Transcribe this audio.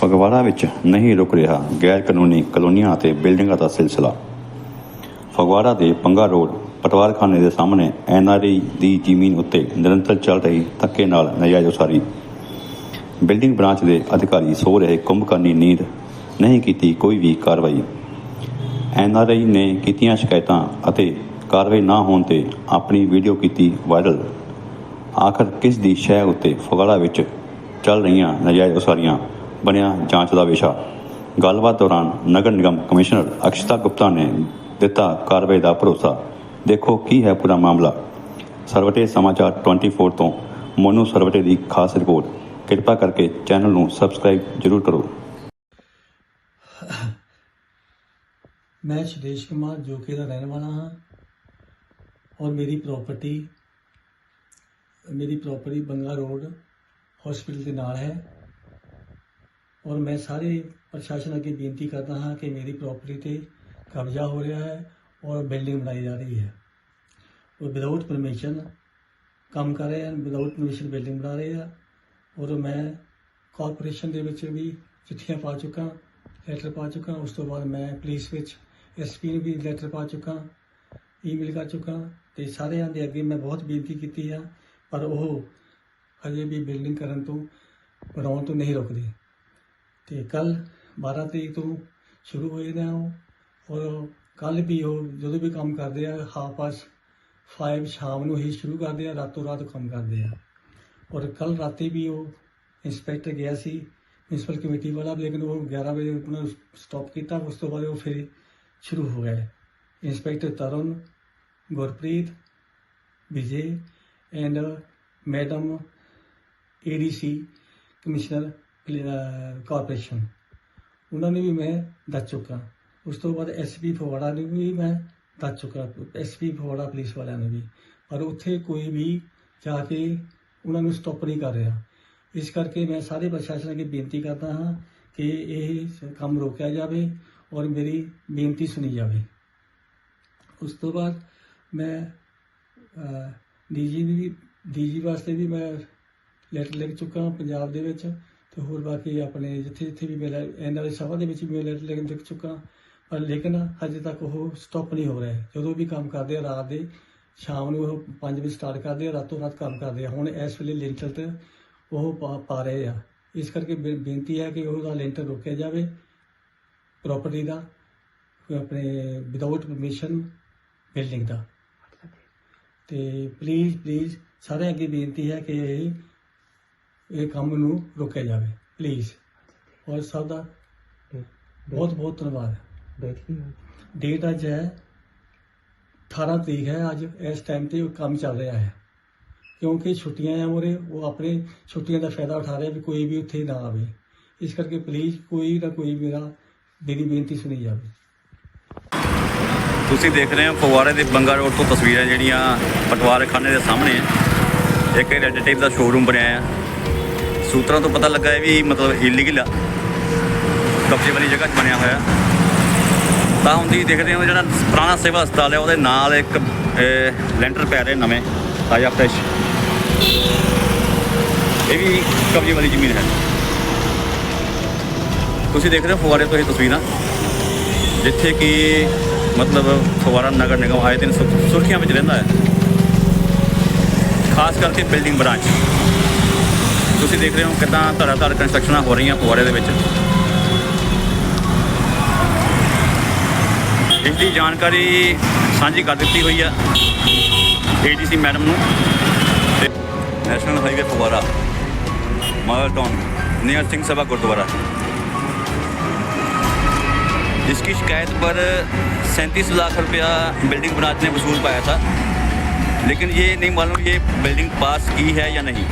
ਫਗਵਾੜਾ ਵਿੱਚ ਨਹੀਂ ਰੁਕ ਰਿਹਾ। ਗੈਰ ਕਾਨੂੰਨੀ ਕਲੋਨੀਆਂ ਅਤੇ ਬਿਲਡਿੰਗਾਂ ਦਾ ਸਿਲਸਿਲਾ। ਫਗਵਾੜਾ ਦੇ ਪੰਗਾ ਰੋਡ ਪਟਵਾਰਖਾਨੇ ਦੇ ਸਾਹਮਣੇ ਐਨਆਰਈ ਦੀ ਜ਼ਮੀਨ ਉੱਤੇ ਨਿਰੰਤਰ ਚੱਲ ਰਹੀ ਧੱਕੇ ਨਾਲ ਨਜਾਇਜ਼ ਉਸਾਰੀ। ਬਿਲਡਿੰਗ ਬ੍ਰਾਂਚ ਦੇ ਅਧਿਕਾਰੀ ਸੋ ਰਹੇ ਕੁੰਭਕਰਨੀ ਨੀਂਦ ਨਹੀਂ ਕੀਤੀ ਕੋਈ ਵੀ ਕਾਰਵਾਈ। ਐਨਆਰਆਈ ਨੇ ਕੀਤੀਆਂ ਸ਼ਿਕਾਇਤਾਂ ਅਤੇ ਕਾਰਵਾਈ ਨਾ ਹੋਣ ਤੇ ਆਪਣੀ ਵੀਡੀਓ ਕੀਤੀ ਵਾਇਰਲ। ਆਖਰ ਕਿਸ ਦੀ ਸ਼ੈ ਉੱਤੇ ਫਗਵਾੜਾ ਵਿੱਚ ਚੱਲ ਰਹੀਆਂ ਨਜਾਇਜ਼ ਉਸਾਰੀਆਂ? ਬਣਿਆ ਜਾਂਚ ਦਾ ਵਿਸ਼ਾ। ਗੱਲਬਾਤ ਦੌਰਾਨ ਨਗਰ ਨਿਗਮ ਕਮਿਸ਼ਨਰ ਅਕਸ਼ਤਾ ਗੁਪਤਾ ਨੇ ਦਿੱਤਾ ਕਾਰਵਾਈ ਦਾ ਭਰੋਸਾ। ਦੇਖੋ ਕੀ ਹੈ ਪੂਰਾ ਮਾਮਲਾ। ਸਰਵਟੇ ਸਮਾਚਾਰ 24 ਤੋਂ ਮੋਨੂ ਸਰਵਟੇ ਦੀ ਖਾਸ ਰਿਪੋਰਟ। ਕਿਰਪਾ ਕਰਕੇ ਚੈਨਲ ਨੂੰ ਸਬਸਕ੍ਰਾਈਬ ਜ਼ਰੂਰ ਕਰੋ। ਮੈਂ ਸ਼ਿਦੇਸ਼ ਕੁਮਾਰ, ਜੋਕੇ ਦਾ ਰਹਿਣ ਵਾਲਾ ਹਾਂ। ਔਰ ਮੇਰੀ ਪ੍ਰਾਪਰਟੀ ਮੇਰੀ ਪ੍ਰਾਪਰਟੀ ਬੰਗਾ ਰੋਡ ਹਸਪੀਟਲ ਦੇ ਨਾਲ ਹੈ। ਔਰ ਮੈਂ ਸਾਰੇ ਪ੍ਰਸ਼ਾਸਨ ਅੱਗੇ ਬੇਨਤੀ ਕਰਦਾ ਹਾਂ ਕਿ ਮੇਰੀ ਪ੍ਰਾਪਰਟੀ ਤੇ ਕਬਜ਼ਾ ਹੋ ਰਿਹਾ ਹੈ ਔਰ ਬਿਲਡਿੰਗ ਬਣਾਈ ਜਾ ਰਹੀ ਹੈ। ਉਹ ਵਿਦਆਊਟ ਪਰਮਿਸ਼ਨ ਕੰਮ ਕਰ ਰਹੇ ਹਨ ਵਿਦਆਊਟ ਪਰਮਿਸ਼ਨ ਬਿਲਡਿੰਗ ਬਣਾ ਰਹੇ ਆ। ਔਰ ਮੈਂ ਕਾਰਪੋਰੇਸ਼ਨ ਦੇ ਵਿੱਚ ਵੀ ਚਿੱਠੀਆਂ ਪਾ ਚੁੱਕਾ ਲੈਟਰ ਪਾ ਚੁੱਕਾ। ਉਸ ਤੋਂ ਬਾਅਦ ਮੈਂ ਪੁਲਿਸ ਵਿੱਚ ਐਸਪੀ ਨੂੰ ਵੀ ਲੈਟਰ ਪਾ ਚੁੱਕਾ ਈਮੇਲ ਕਰ ਚੁੱਕਾ ਤੇ ਸਾਰਿਆਂ ਦੇ ਅੱਗੇ ਮੈਂ ਬਹੁਤ ਬੇਨਤੀ ਕੀਤੀ ਆ, ਪਰ ਉਹ ਹਜੇ ਵੀ ਬਿਲਡਿੰਗ ਕਰਨ ਤੋਂ, ਬਣਾਉਣ ਤੋਂ ਨਹੀਂ ਰੁਕਦੇ। ਤੇ ਕੱਲ 12 ਤਰੀਕ ਤੋਂ ਸ਼ੁਰੂ ਹੋਏ ਨੇ ਉਹ। ਔਰ ਕੱਲ ਵੀ ਉਹ ਜਦੋਂ ਵੀ ਕੰਮ ਕਰਦੇ ਆ ਹਾਫ ਪਾਸ 5 ਸ਼ਾਮ ਨੂੰ ਹੀ ਸ਼ੁਰੂ ਕਰਦੇ ਆ, ਰਾਤੋਂ ਰਾਤ ਕੰਮ ਕਰਦੇ ਆ। ਔਰ ਕੱਲ ਰਾਤੀ ਵੀ ਉਹ ਇੰਸਪੈਕਟਰ ਗਿਆ ਸੀ ਮਿਊਨਿਸਪਲ ਕਮੇਟੀ ਵਾਲਾ, ਲੇਕਿਨ ਉਹ 11 ਵਜੇ ਉਹਨਾਂ ਸਟਾਪ ਕੀਤਾ, ਉਸ ਤੋਂ ਬਾਅਦ ਉਹ ਫਿਰ ਸ਼ੁਰੂ ਹੋ ਗਏ। Inspector Tarun, Gurpreet, Vijay and madam ADC commissioner corporation ਉਹਨਾਂ ਨੇ ਵੀ ਮੈਂ ਦੱਸ ਚੁੱਕਾ ਉਸ ਤੋਂ ਬਾਅਦ ਐਸਪੀ ਫਗਵਾੜਾ ਨੂੰ ਵੀ ਮੈਂ ਦੱਸ ਚੁੱਕਾ ਐਸਪੀ ਫਗਵਾੜਾ ਪੁਲਿਸ ਵਾਲਿਆਂ ਨੂੰ ਵੀ ਪਰ ਉੱਥੇ ਕੋਈ ਵੀ ਜਾ ਕੇ ਉਹਨਾਂ ਨੂੰ ਸਟਾਪ ਨਹੀਂ ਕਰ ਰਿਹਾ ਇਸ ਕਰਕੇ ਮੈਂ ਸਾਰੇ ਪ੍ਰਸ਼ਾਸਨ ਅੱਗੇ ਬੇਨਤੀ ਕਰਦਾ ਹਾਂ ਕਿ ਇਹ ਕੰਮ ਰੋਕਿਆ ਜਾਵੇ ਔਰ ਮੇਰੀ ਬੇਨਤੀ ਸੁਣੀ ਜਾਵੇ ਉਸ ਤੋਂ ਬਾਅਦ ਮੈਂ ਡੀਜੀ ਵੀ ਡੀਜੀ ਵਾਸਤੇ ਵੀ ਮੈਂ ਲੈਟਰ ਲਿਖ ਚੁੱਕਾ ਪੰਜਾਬ ਦੇ ਵਿੱਚ ਤੇ ਹੋਰ ਬਾਕੀ ਆਪਣੇ ਜਿੱਥੇ ਜਿੱਥੇ ਵੀ ਮੇਰਾ ਇਹਨਾਂ ਦੇ ਸਭਾ ਦੇ ਵਿੱਚ ਵੀ ਮੈਂ ਲੈਟਰ ਲਿਖ ਲਿਖ ਚੁੱਕਾ। ਪਰ ਲੇਕਿਨ ਹਜੇ ਤੱਕ ਉਹ ਸਟਾਪ ਨਹੀਂ ਹੋ ਰਿਹਾ। ਜਦੋਂ ਵੀ ਕੰਮ ਕਰਦੇ ਆ ਰਾਤ ਦੇ ਸ਼ਾਮ ਨੂੰ ਉਹ 5 ਵਜੇ ਸਟਾਰਟ ਕਰਦੇ ਆ ਰਾਤੋਂ ਰਾਤ ਕੰਮ ਕਰਦੇ ਆ। ਹੁਣ ਇਸ ਵੇਲੇ ਲਿੰਟਰ ਤੇ ਉਹ ਪਾ- ਰਹੇ ਆ। ਇਸ ਕਰਕੇ ਬੇਨਤੀ ਹੈ ਕਿ ਉਹਦਾ ਲੈਂਟਰ ਰੋਕਿਆ ਜਾਵੇ ਪ੍ਰਾਪਰਟੀ ਦਾ ਆਪਣੇ ਵਿਦਆਊਟ ਪਰਮਿਸ਼ਨ ਬਿਲਡਿੰਗ ਦਾ। ਤੇ ਪਲੀਜ਼ ਪਲੀਜ਼ ਸਾਰਿਆਂ ਅੱਗੇ ਬੇਨਤੀ ਹੈ ਕਿ ਇਹ ਕੰਮ ਨੂੰ ਰੋਕਿਆ ਜਾਵੇ ਪਲੀਜ਼ ਔਰ ਸਭ ਦਾ ਬਹੁਤ ਬਹੁਤ ਧੰਨਵਾਦ। ਡੇਟ ਅੱਜ ਹੈ 18 ਤਰੀਕ ਹੈ, ਅੱਜ ਇਸ ਟਾਈਮ ਤੇ ਉਹ ਕੰਮ ਚੱਲ ਰਿਹਾ ਹੈ। ਕਿਉਂਕਿ ਛੁੱਟੀਆਂ ਆ ਮੋਰੇ ਉਹ ਆਪਣੇ ਛੁੱਟੀਆਂ ਦਾ ਫਾਇਦਾ ਉਠਾ ਰਹੇ ਵੀ ਕੋਈ ਵੀ ਉੱਥੇ ਨਾ ਆਵੇ। ਇਸ ਕਰਕੇ ਪਲੀਜ਼ ਕੋਈ ਨਾ ਕੋਈ ਮੇਰਾ ਮੇਰੀ ਬੇਨਤੀ ਸੁਣੀ ਜਾਵੇ। ਤੁਸੀਂ ਦੇਖ ਰਹੇ ਹੋ ਫਗਵਾੜੇ ਦੇ ਬੰਗਾ ਰੋਡ ਤੋਂ ਤਸਵੀਰਾਂ ਜਿਹੜੀਆਂ ਪਟਵਾਰਖਾਨੇ ਦੇ ਸਾਹਮਣੇ ਇੱਕ ਰੈਡ ਟੇਪ ਦਾ ਸ਼ੋਰੂਮ ਬਣਿਆ ਆ। ਸੂਤਰਾਂ ਤੋਂ ਪਤਾ ਲੱਗਾ ਹੈ ਵੀ ਮਤਲਬ ਇਲੀਗਲ ਆ। ਕਬਜ਼ੇ ਵਾਲੀ ਜਗ੍ਹਾ 'ਚ ਬਣਿਆ ਹੋਇਆ। ਤਾਂ ਹੁਣ ਤੁਸੀਂ ਦੇਖਦੇ ਹੋ ਜਿਹੜਾ ਪੁਰਾਣਾ ਸਿਵਲ ਹਸਪਤਾਲ ਹੈ ਉਹਦੇ ਨਾਲ ਇੱਕ ਅਹ, ਲੈਂਟਰ ਪੈ ਰਹੇ ਨਵੇਂ ਤਾਜ਼ਾ ਫਰੈਸ਼ ਇਹ ਵੀ ਕਬਜ਼ੇ ਵਾਲੀ ਜ਼ਮੀਨ ਹੈ। ਤੁਸੀਂ ਦੇਖ ਰਹੇ ਹੋ ਫਗਵਾੜੇ ਤੋਂ ਇਹ ਤਸਵੀਰਾਂ ਜਿੱਥੇ ਕਿ ਮਤਲਬ ਫਗਵਾੜਾ ਨਗਰ ਨਿਗਮ ਆਏ ਦਿਨ ਸੁਰ- ਸੁਰਖੀਆਂ ਵਿੱਚ ਰਹਿੰਦਾ ਹੈ। ਖਾਸ ਕਰਕੇ ਬਿਲਡਿੰਗ ਬ੍ਰਾਂਚ। ਤੁਸੀਂ ਦੇਖ ਰਹੇ ਹੋ ਕਿਦਾਂ ਧੜਾ ਧੜ ਕੰਸਟਰਕਸ਼ਨਾਂ ਹੋ ਰਹੀਆਂ ਫਗਵਾੜੇ ਦੇ ਵਿੱਚ ਇਸ ਦੀ ਜਾਣਕਾਰੀ ਸਾਂਝੀ ਕਰ ਦਿੱਤੀ ਹੋਈ ਹੈ ਏਡੀਸੀ ਮੈਡਮ ਨੂੰ ਤੇ national highway Phagwara mother town near Singh Sabha Gurdwara जिसकी शिकायत पर सैंतीस लाख रुपया बिल्डिंग ब्रांच ने वसूल पाया था लेकिन ये नहीं मालूम ये बिल्डिंग पास की है या नहीं